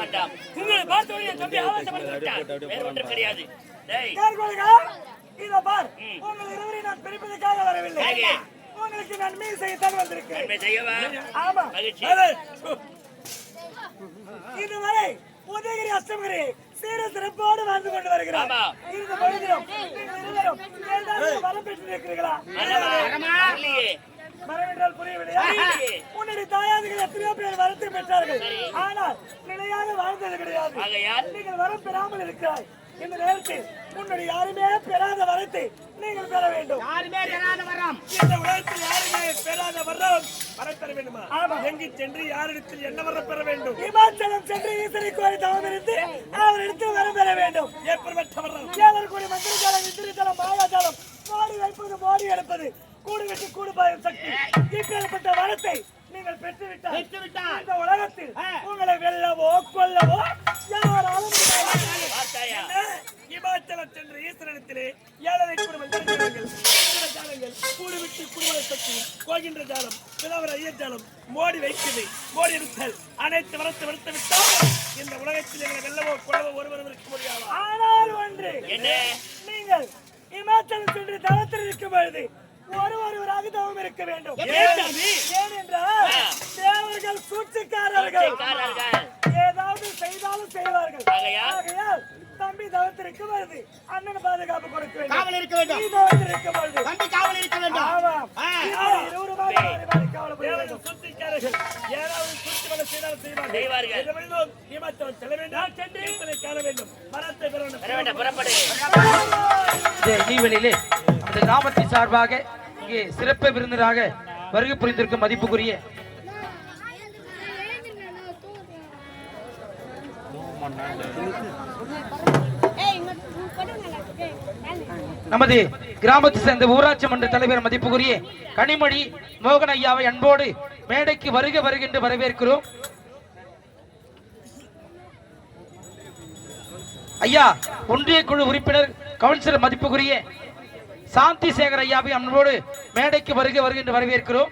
வேண்டாம். உங்களை பார்த்தவொடனே என் தம்பி ஆவேசப்பட்டு விட்டான் வேறு ஒன்றும் கிடையாது. இதோ பார், உங்கள் இருவரையும் நான் பிரிப்பதற்காக வரவில்லை. உங்களுக்கு நன்மை செய்யத்தான் வந்திருக்கேன். நன்மை செய்யவா? ஆமா. மகிழ்ச்சி. இதுவரை உதயகிரி அஷ்டமகிரி சீர சிறப்போடு வாழ்ந்து கொண்டு வருகிறோம். ஆமா. இந்த பொழுதிலும் இருவரும் வரம் மரமா? என்றால் புரியவில்லையா. உன்னுடைய தாயாதிகள் எத்தனையோ பேர் வரத்தை பெற்றார்கள். ஆனால் நிலையாக வாழ்ந்தது கிடையாது. நீங்கள் வரம் பெறாமல் இருக்கிறாய். இந்த நேரத்தில் உன்னுடைய யாருமே பெறாத வரத்தை நீங்கள் பெற வேண்டும். இந்த உலகத்தில் யாருமே பெறாத வரம் வரம் பெற வேண்டுமா? ஆமா. எங்கு சென்று யாரிடத்தில் என்ன வரம் பெற வேண்டும்? இமாச்சலம் சென்று ஈசனை கோரி தவம் இருந்து அவரிடத்தில் வரம் பெற வேண்டும். எப்படிப்பட்ட வரம். ஏழர் கோடி மந்திரஜாலம் இந்திரஜாலம் மாயாஜாலம் மாடி வைப்பது மாடி எடுப்பது கூடு வெட்டி கூடு பாயும் சக்தி. இப்பேற்பட்ட வரத்தை நீங்கள் பெற்றுவிட்டால் இந்த உலகத்தில் வேண்டும். இனிவெளியிலே நமது கிராமத்தின் சார்பாக இங்கே சிறப்பு விருந்தினராக வருகை புரிந்திருக்கும் மதிப்புக்குரிய நமது கிராமத்தை சேர்ந்த ஊராட்சி மன்ற தலைவர் மதிப்புக்குரிய கனிமொழி மோகன் ஐயாவை அன்போடு மேடைக்கு வருக வருகின்ற வரவேற்கிறோம். ஐயா ஒன்றிய குழு உறுப்பினர் கவுன்சிலர் மதிப்புக்குரிய சாந்தி சேகர் ஐயாவை அன்போடு மேடைக்கு வருக வருகின்ற வரவேற்கிறோம்.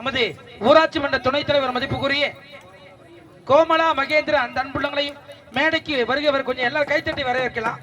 நமது ஊராட்சி மன்ற துணைத் தலைவர் மதிப்புக்குரிய கோமலா மகேந்திர அந்த அன்புள்ளங்களையும் மேடைக்கு வருகை கொஞ்சம் எல்லாரும் கைத்தட்டி வரவேற்கலாம்.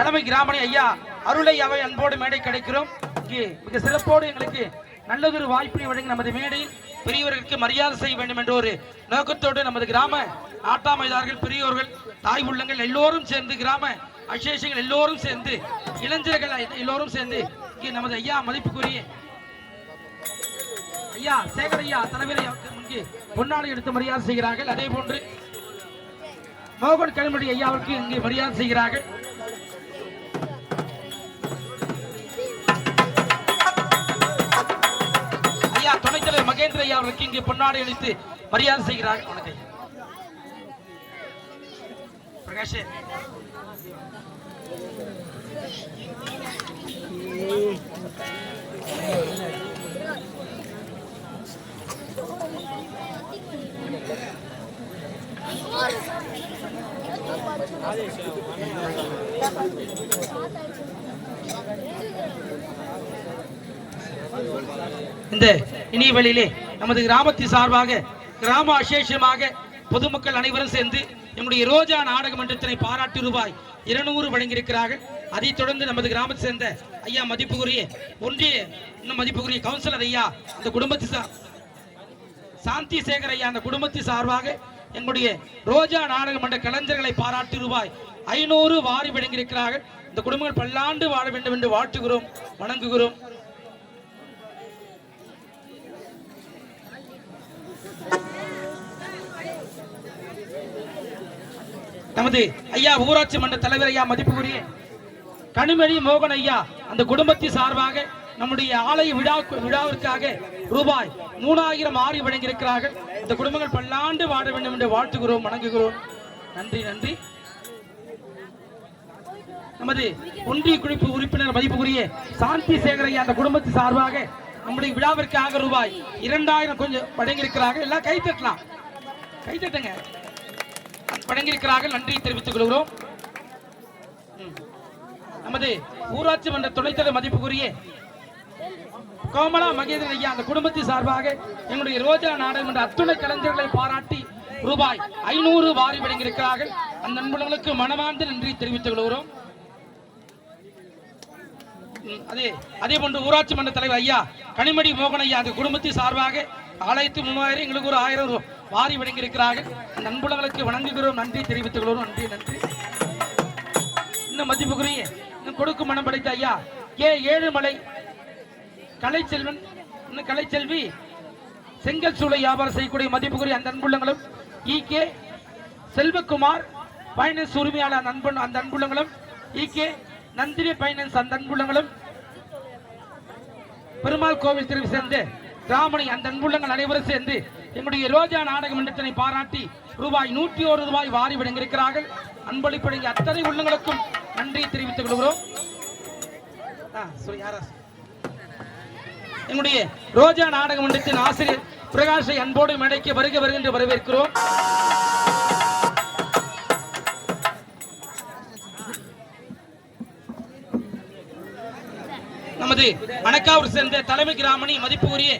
தலைமை கிராமணி ஐயா அருளை அவை அன்போடு மேடை கிடைக்கிறோம். இங்கே மிக சிறப்போடு எங்களுக்கு நல்லதொரு வாய்ப்பினை வழங்கி நமது மேடையில் பெரியவர்களுக்கு மரியாதை செய்ய வேண்டும் என்ற ஒரு நோக்கத்தோடு நமது கிராம ஆட்டாமைதார்கள் பெரியோர்கள் தாய் உள்ளங்கள் எல்லோரும் சேர்ந்து கிராம அசேஷங்கள் எல்லோரும் சேர்ந்து இளைஞர்கள் எல்லோரும் சேர்ந்து இங்கே நமது ஐயா மதிப்புக்குரிய ஐயா சேகர் ஐயா தலைவரை இங்கே பொன்னாடை எடுத்து மரியாதை செய்கிறார்கள். அதே போன்று மோகன் கல்முடி ஐயாவுக்கு இங்கே மரியாதை செய்கிறார்கள். நாகேந்திர ஐயா அவர்களுக்கு இங்கு பொன்னாடை அளித்து மரியாதை செய்கிறார். வணக்கம். ஐயா. பிரகாஷ் இந்த இனிய வழியிலே நமது கிராமத்தின் சார்பாக கிராம அசேஷமாக பொதுமக்கள் அனைவரும் சேர்ந்து நம்முடைய ரோஜா நாடக மன்றத்தினை பாராட்டு ரூபாய் இருநூறு வழங்கியிருக்கிறார்கள். அதைத் தொடர்ந்து நமது கிராமத்தை சேர்ந்த ஐயா மதிப்புக்குரிய ஒன்றிய இன்னும் மதிப்புக்குரிய கவுன்சிலர் ஐயா இந்த குடும்பத்தை சா- சாந்தி சேகர் ஐயா அந்த குடும்பத்தின் சார்பாக எங்களுடைய ரோஜா நாடக மன்ற கலைஞர்களை பாராட்டு ரூபாய் ஐநூறு வாரி வழங்கியிருக்கிறார்கள். இந்த குடும்பங்கள் பல்லாண்டு வாழ வேண்டும் என்று வாழ்த்துகிறோம் வணங்குகிறோம். நமது ஐயா ஊராட்சி மன்ற தலைவர் ஐயா மதிப்புக்குரிய கனிமொழி மோகன் ஐயா அந்த குடும்பத்தின் சார்பாக நம்முடைய ஆலய விழா விழாவிற்காக ரூபாய் மூணாயிரம் ஆறி வழங்கியிருக்கிறார்கள். இந்த குடும்பங்கள் பல்லாண்டு வாழ வேண்டும் என்று வாழ்த்துகிறோம் வணங்குகிறோம். நன்றி நன்றி. நமது ஒன்றிய குழுப்பு உறுப்பினர் மதிப்புக்குரிய சாந்தி சேகர் ஐயா அந்த குடும்பத்தின் சார்பாக நம்முடைய விழாவிற்காக ரூபாய் இரண்டாயிரம் கொஞ்சம் வழங்கியிருக்கிறார்கள். எல்லாம் கை தட்டலாம். கை தட்டுங்க. வழங்கியிருக்கிறார்கள் நன்றி தெரிவித்துக் கொள்கிறோம். நமது ஊராட்சி மன்ற துணைத் மதிப்புக்குரிய கோமலா மகேந்திரன் ஐயா அந்த குடும்பத்தின் சார்பாக எங்களுடைய ரோஜா நாடகம் அத்துணை கலைஞர்களை பாராட்டி ரூபாய் ஐநூறு வாரி வழங்கியிருக்கிறார்கள். அந்த நண்பர்களுக்கு மனமார்ந்த நன்றி தெரிவித்துக் கொள்கிறோம். அதே அதே போன்று ஊராட்சி மன்ற தலைவர் ஐயா கனிமணி மோகன் ஐயா அந்த குடும்பத்தின் சார்பாக ஆலயத்து மூவாயிரம் எங்களுக்கு ஒரு ஆயிரம் ரூபாய் வாரி வழங்கியிருக்கிறார்கள் நண்புலங்களுக்கு வணங்குகிறோம் நன்றி தெரிவித்துக் கொள்கிறோம். நன்றி நன்றி. இன்னும் மதிப்புக்குரிய இன்னும் கொடுக்கும் மனம் படைத்த ஐயா கே ஏழுமலை கலைச்செல்வன் இன்னும் கலைச்செல்வி செங்கல் சூளை வியாபாரம் செய்யக்கூடிய மதிப்புக்குரிய அந்த அன்புள்ளங்களும் இ கே செல்வகுமார் பைனான்ஸ் உரிமையாளர் நண்பன் அந்த அன்புள்ளங்களும் இ கே நந்தினி பைனான்ஸ் அந்த அன்புள்ளங்களும் பெருமாள் கோவில் திரும்பி சேர்ந்து ராமணி அந்த அன்புள்ளங்கள் அனைவரும் சேர்ந்து எங்களுடைய ரோஜா நாடக மன்றத்தினை பாராட்டி ரூபாய் நூற்றி ஒரு ரூபாய் வாரி வழங்கியிருக்கிறார்கள். அன்பளிப்படைங்க அத்தனை உள்ளங்களுக்கும் நன்றி தெரிவித்துக் கொள்கிறோம். ஆ, எங்களுடைய ரோஜா நாடக மன்றத்தின் ஆசிரியர் பிரகாஷை அன்போடு மேடைக்கு வருக வருகின்ற வரவேற்கிறோம். நமது அணக்காவூர் சேர்ந்த தலைமை கிராமணி மதிப்புக்குரிய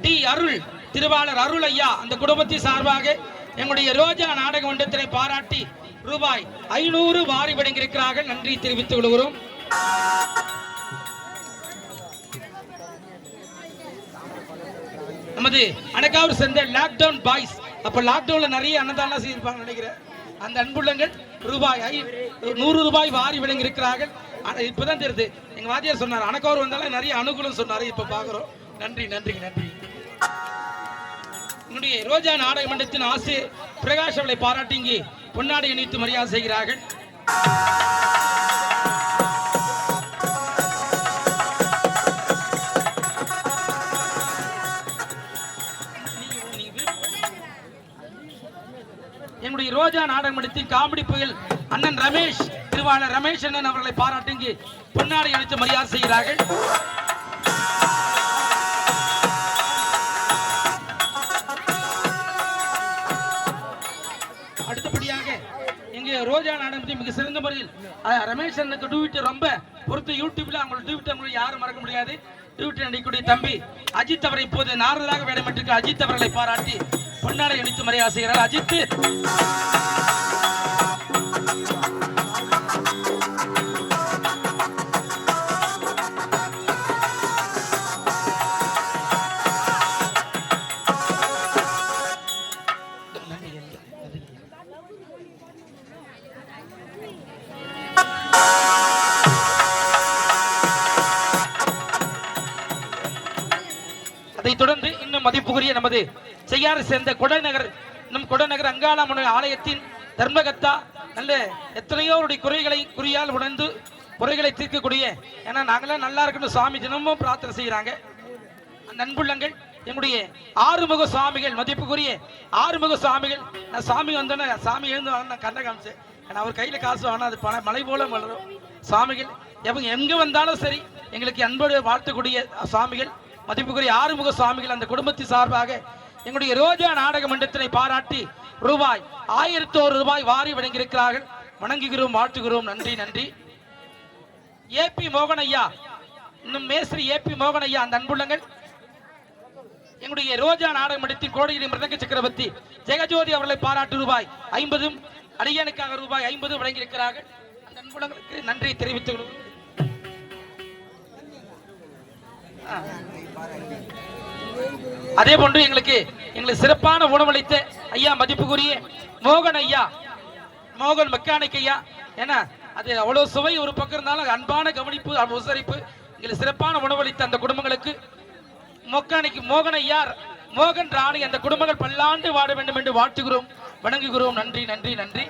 டி அருள் திருவாளர் அருள் ஐயா அந்த குடும்பத்தின் சார்பாக எங்களுடைய ரோஜா நாடக மன்றத்தினை பாராட்டி ரூபாய் ஐநூறு வாரி வழங்கியிருக்கிறார்கள். நன்றி தெரிவித்துக் கொள்கிறோம். நமது அணக்காவூர் சேர்ந்த லாக்டவுன் பாய்ஸ் அப்ப லாக்டவுன்ல நிறைய அன்னதானம் செய்திருப்பாங்க நினைக்கிறேன். அந்த அன்புள்ளங்கள் ரூபாய் ஐ- நூறு ரூபாய் வாரி வழங்கியிருக்கிறார்கள். ஆனால் இப்பதான் தெரியுது. எங்க வாத்தியார் சொன்னார் அணக்கவர் வந்தாலும் நிறைய அனுகூலம் சொன்னாரு. இப்ப பாக்குறோம். நன்றி நன்றி நன்றி. நம்முடைய ரோஜா நாடக மன்றத்தின் ஆசிரியர் பிரகாஷ் அவளை பாராட்டி இங்கே பொன்னாடை இணைத்து மரியாதை செய்கிறார்கள். என்னுடைய ரோஜா நாடக மன்றத்தின் காமெடி புயல் அண்ணன் ரமேஷ் திருவாளர் ரமேஷ் அண்ணன் அவர்களை பாராட்டி இங்கே பொன்னாடை அணித்து மரியாதை செய்கிறார்கள். ரோஜா நாடகத்தை மிக சிறந்த முறையில் ரமேஷ் அண்ணனுக்கு டூவிட்டு ரொம்ப பொறுத்து யூடியூப்ல அவங்களோட டூவிட்டு அவங்களுக்கு யாரும் மறக்க முடியாது. டூவிட்டு நடிக்கக்கூடிய தம்பி அஜித் அவரை இப்போது நாரதராக வேடமிட்டிருக்க அஜித் அவர்களை பாராட்டி பொன்னாடை இணைத்து மரியாதை செய்கிறார். அஜித்! மதிப்புக்குரிய நமது செய்யாறு சேர்ந்த கொடைநகர் நம் கொடைநகர் அங்காளம்மன் ஆலயத்தின் தர்மகத்தா நல்ல எத்தனையோருடைய குறைகளை குறியால் உணர்ந்து குறைகளை தீர்க்கக்கூடிய ஏன்னா நாங்களாம் நல்லா இருக்கணும் சாமி தினமும் பிரார்த்தனை செய்கிறாங்க நண்புள்ளங்கள் எங்களுடைய ஆறுமுக சுவாமிகள் மதிப்புக்குரிய ஆறுமுக சுவாமிகள் நான் சாமி வந்தோன்னே சாமி எழுந்து வாங்க நான் கண்ணை காமிச்சேன். ஏன்னா அவர் கையில் காசு வாங்கினா அது பண மலை போல வளரும் சுவாமிகள் எவங்க எங்கே வந்தாலும் சரி எங்களுக்கு அன்போடு வாழ்த்தக்கூடிய சுவாமிகள் மதிப்புக்குரிய ஆறுமுக சுவாமிகள் அந்த குடும்பத்தின் சார்பாக எங்களுடைய ரோஜா நாடக மன்றத்தினை பாராட்டி ரூபாய் ஆயிரத்தி ஒரு ரூபாய் வாரி வழங்கியிருக்கிறார்கள். வணங்குகிறோம் வாழ்த்துகிறோம். நன்றி நன்றி. பி மோகன் ஐயா இன்னும் மேஸ்திரி ஏபி மோகன் ஐயா அந்த அன்புள்ளங்கள். எங்களுடைய ரோஜா நாடக மன்றத்தின் கோடையிலே மிருதங்க சக்கரவர்த்தி ஜெகஜோதி அவர்களை பாராட்டு ரூபாய் ஐம்பதும் அடியனுக்காக ரூபாய் ஐம்பதும் வழங்கியிருக்கிறார்கள். அந்த அன்புள்ளங்களுக்கு நன்றி தெரிவித்துக் கொள்கிறோம். அதே போன்று எங்களுக்கு எங்களுக்கு சிறப்பான உணவளித்த ஐயா மதிப்புக்குரிய மோகன் ஐயா மோகன் மெக்கானிக் ஐயா ஏன்னா அது அவ்வளோ சுவை ஒரு பக்கம் இருந்தாலும் அன்பான கவனிப்பு உசரிப்பு எங்களுக்கு சிறப்பான உணவளித்த அந்த குடும்பங்களுக்கு. மொக்கானிக்கு மோகன் ஐயார் மோகன் ராணி அந்த குடும்பங்கள் பல்லாண்டு வாட வேண்டும் என்று வாழ்த்துகிறோம் வணங்குகிறோம். நன்றி நன்றி நன்றி.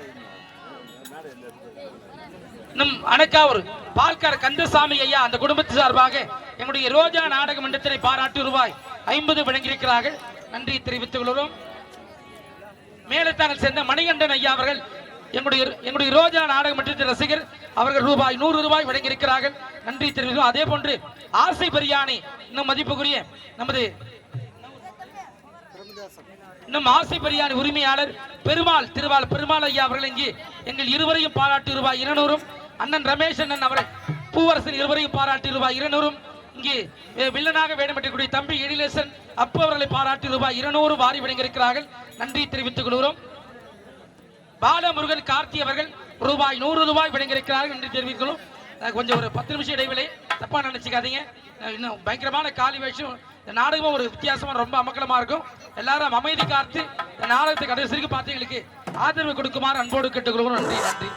நம் அணக்காவூர் பால்கார் கந்தசாமி ஐயா அந்த குடும்பத்து சார்பாக எங்களுடைய ரோஜா நாடக மன்றத்தினை பாராட்டு ரூபாய் ஐம்பது வழங்கியிருக்கிறார்கள் நன்றி தெரிவித்துக் கொள்கிறோம். மேலத்தாங்கல் சேர்ந்த மணிகண்டன் ஐயா அவர்கள் எங்களுடைய எங்களுடைய ரோஜா நாடக மன்றத்தின் ரசிகர் அவர்கள் ரூபாய் நூறு ரூபாய் வழங்கியிருக்கிறார்கள் நன்றி தெரிவிக்கிறோம். அதே போன்று ஆசை பிரியாணி இன்னும் மதிப்புக்குரிய நமது நம் ஆசை பிரியாணி உரிமையாளர் பெருமாள் திருவாள் பெருமாள் ஐயா அவர்கள் இங்கே எங்கள் இருவரையும் பாராட்டு ரூபாய் இருநூறும். அண்ணன் ரமேஷ் அண்ணன் அவரை பூவரசன் இருவரையும் பாராட்டி ரூபாய் இருநூறும். இங்கே வில்லனாக வேடமிட்டக்கூடிய தம்பி எழிலேசன் அப்பு அவர்களை பாராட்டி ரூபாய் இருநூறு வாரி வழங்கியிருக்கிறார்கள் நன்றி தெரிவித்துக் கொள்கிறோம். பாலமுருகன் கார்த்தி அவர்கள் ரூபாய் நூறு ரூபாய் வழங்கியிருக்கிறார்கள் என்று தெரிவிக்கிறோம் கொஞ்சம் ஒரு பத்து நிமிஷம் இடைவெளி தப்பா நினைச்சுக்காதீங்க. இன்னும் பயங்கரமான காலி வேஷம். இந்த நாடகமும் ஒரு வித்தியாசமா ரொம்ப அமக்கலமா இருக்கும். எல்லாரும் அமைதி காத்து இந்த நாடகத்தை கடைசி பார்த்து எங்களுக்கு ஆதரவு கொடுக்குமாறு அன்போடு கேட்டுக்கொள்கிறோம். நன்றி நன்றி.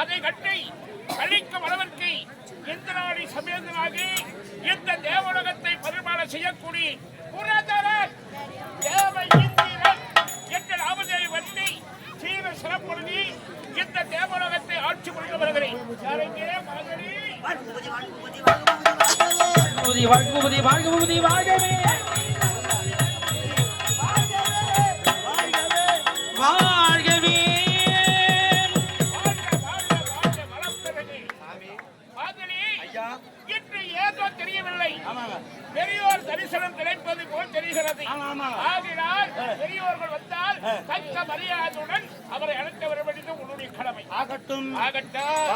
அதை கட்டி கழிக்கும் அளவிற்கு இந்திராணி சமேதனாகி இந்த தேவலகத்தை பரிமாண செய்யக்கூடிய புரதரன் தேவ இந்திரன் ஆபத்தை வண்டி சீர சிறப்புறுதி இந்த தேவலோகத்தை ஆட்சி புரிந்து வருகிறேன். வாழ்கவே தெரிகிறது ஆகினால் பெரியோர்கள் வந்தால் தக்க மரியாதையுடன் அவரை அழைக்க வர வேண்டியது உன்னுடைய கடமை. ஆகட்டும். ஆகட்டும்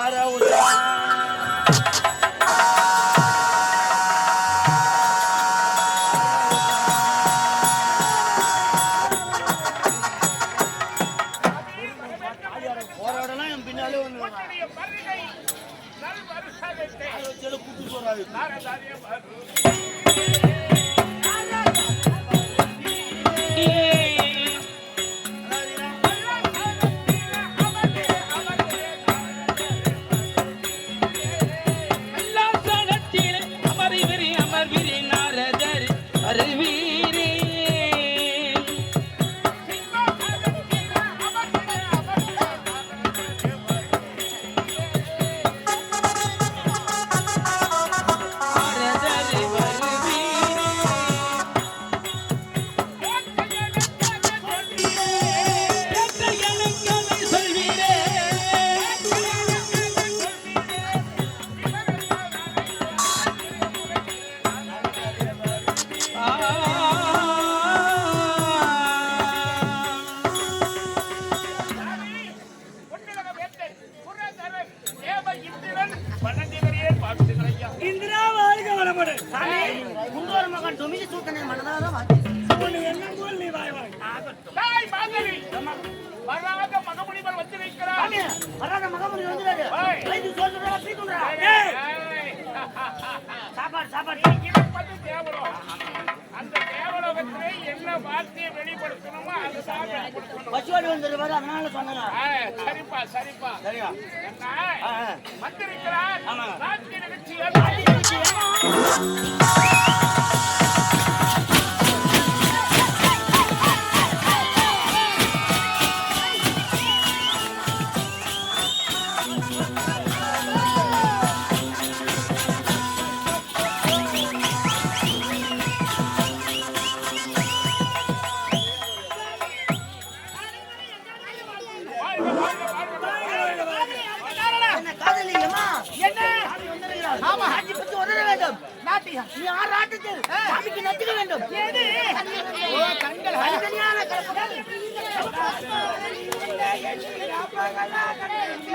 என்ன வந்திருக்கிறார் ஆமாங்க. なるほど。